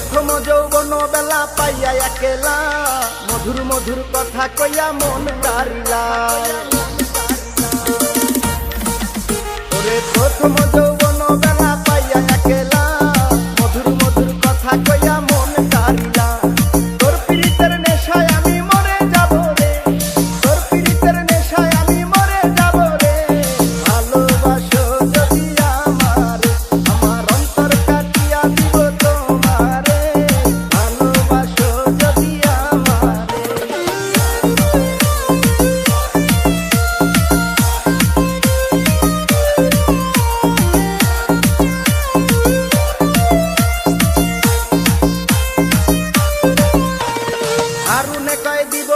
প্রথম যৌবন বেলা পাইয়া একেলা। মধুর মধুর কথা কইয়া মন কারিলা প্রথম যৌবন